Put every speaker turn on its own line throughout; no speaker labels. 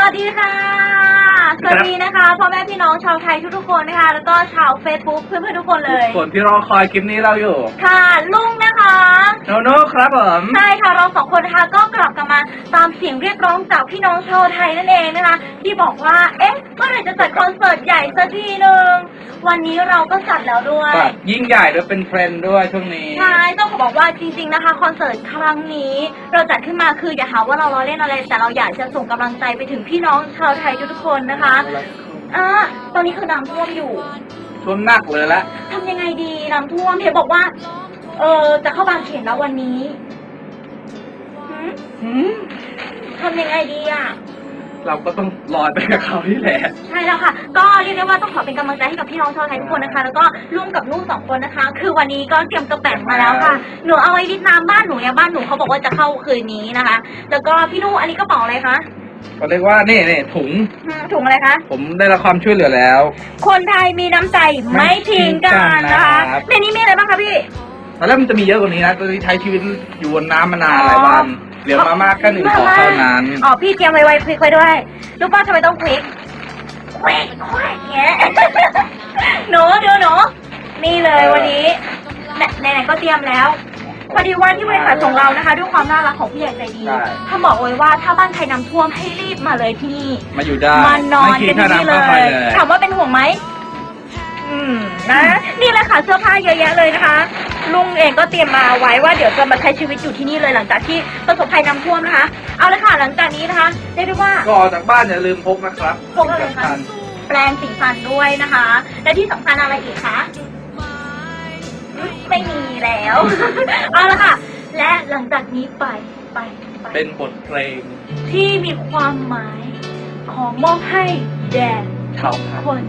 สวัสดีค่ะ สวัสดีนะคะพ่อแม่พี่น้องชาวไทยทุกๆคนนะคะ แล้วก็ชาว Facebook เพื่อนๆทุกคนเลย
ส่วนที่รอคอยคลิปนี้เราอยู่
ค่ะลุงนะคะ
โนโน่ครับผม
ใช่ค่ะเราสองคนนะคะก็กลับกันมาตามเสียงเรียกร้องจากพี่น้องชาวไทยนั่นเองนะคะ ที่บอกว่าเอ๊ะเมื่อไหร่จะจัดคอนเสิร์ตใหญ่สักทีหนึ่ง วันนี้เราก็จัดแล้วด้วย
ก็ยิ่งใหญ่ด้วยเป็นเทรนด์ด้วยช่วงนี้
ใช่ต้องขอบอกว่าจริง ๆนะคะคอนเสิร์ตครั้งนี้ เราจัดขึ้นมาคืออย่าหาว่าเราล้อเล่นอะไร แต่เราอยากจะส่งกำลังใจไปถึงพี่น้องชาวไทยทุกๆคนนะคะอ่าตอนนี้คือน้ำท่วมอยู่
ช่วงหนักเลยละ
ทำยังไงดีน้ำท่วมเห็นบอกว่า เออจะเข้าบางเขนแล้ววันนี้หืม
หืม
ทำยังไงดีอะ
เราก็ต้องลอยไปกับเขาที่แหละ
ใช่แล้วค่ะ ก็เรียกได้ว่าต้องขอเป็นกำลังใจให้กับพี่น้องชาวไทยทุกคนนะคะ แล้วก็ลุงกับลูกสองคนนะคะ คือวันนี้ก็เตรียมกระแป๋งมาแล้วค่ะ หนูเอาไอ้ดิดน้ำบ้านหนูเนี่ยบ้านหนูเขาบอกว่าจะเข้าคืนนี้นะคะ แล้วก็พี่นุ่อันนี้กระเป๋าอะไรคะ
ก็เรียกว่านี่นี่ถุง
อืมถุงอะไรคะ
ผมได้รับความช่วยเหลือแล้ว
คนไทยมีน้ำใจไม่ทิ้งกันนะคะ
ครับ
ในนี้มีอะไรบ้างคะพี่
ตอนแรกมันจะมีเยอะกว่านี้นะตอนนี้ใช้ชีวิตอยู่บนน้ำมานานหลายวัน เหลือมามากแค่หนึ่งห่อเท่านั้น
อ๋อพี่เตรียมไว้ไว้คลิกไว้ด้วยรู้ป่ะทำไมต้องคลิกคลิกคลิกเงี้ยหนูเดี๋ยวหนูนี่เลยวันนี้ไหนไหนๆก็เตรียมแล้วพอดีว่าที่บริษัทของเรานะคะ ด้วยความน่ารักของผู้ใหญ่ใจดี
ใช่
ท่านบอกไว้ว่าถ้าบ้านใครน้ำท่วมให้รีบมาเลยที่นี่
มาอยู่ได้
มานอน
ไม่คิด
กัน
ค่า
ที่นี่
น้ำ
เล
ค่าไฟ
ย
เลย
ถามว่าเป็นห่วงไหมอืมนะ นี่แหละค่ะเสื้อผ้าเยอะแยะเลยนะคะ ลุงเองก็เตรียมมาไว้ว่าเดี๋ยวจะมาใช้ชีวิตอยู่ที่นี่เลยหลังจากที่ประสบภัยน้ำท่วมนะคะ เอาเลยค่ะหลังจากนี้นะคะเรียกได้ว่า
ก็ออกจากบ้านอย่าลืมพกนะครับ
พกอะไรคะแปลงสีฟันด้วยนะคะ และที่สำคัญอะไรอีกคะอืมไม่มีแล้ว เอาละค่ะ และหลังจากนี้ไปไปไป
เป็นบทเพลง
ที่มีความหมายของมอบให้แด่
ชาวไทย
คน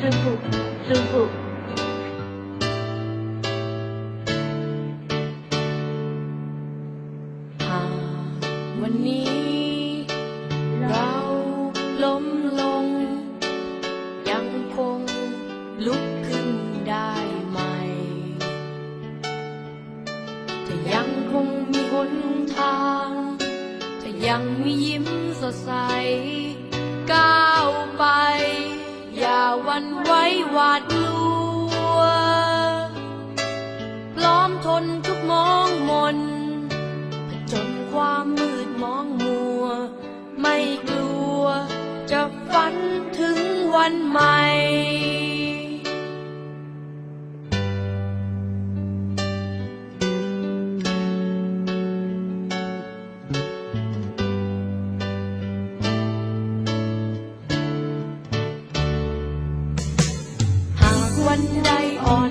จูบุจูบุ
วันนี้ เราล้มลง ยังคงลุกขึ้นได้ไหม่จะยังคงมีหนทางจะยังมียิ้มสดใส ก้าวไป อย่าวันไว้หวาด วันใหม่ หากวันใดอ่อน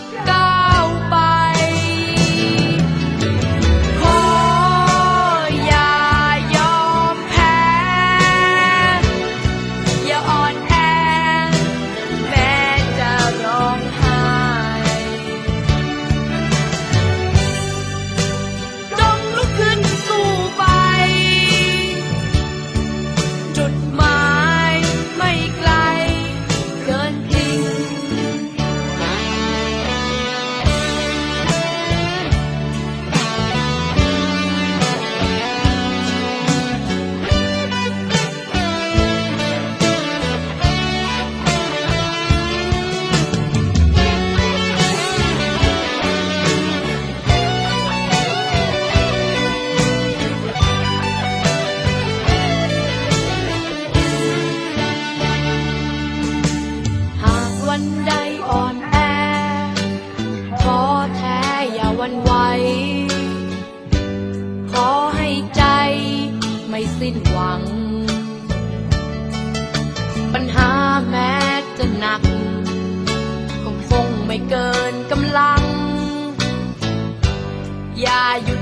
นใดอ่อนแอท้อแท้อย่าวันไหวขอให้ใจไม่สิ้นหวัง ปัญหาแม้จะหนักก็คงไม่เกินกำลัง อย่าหยุด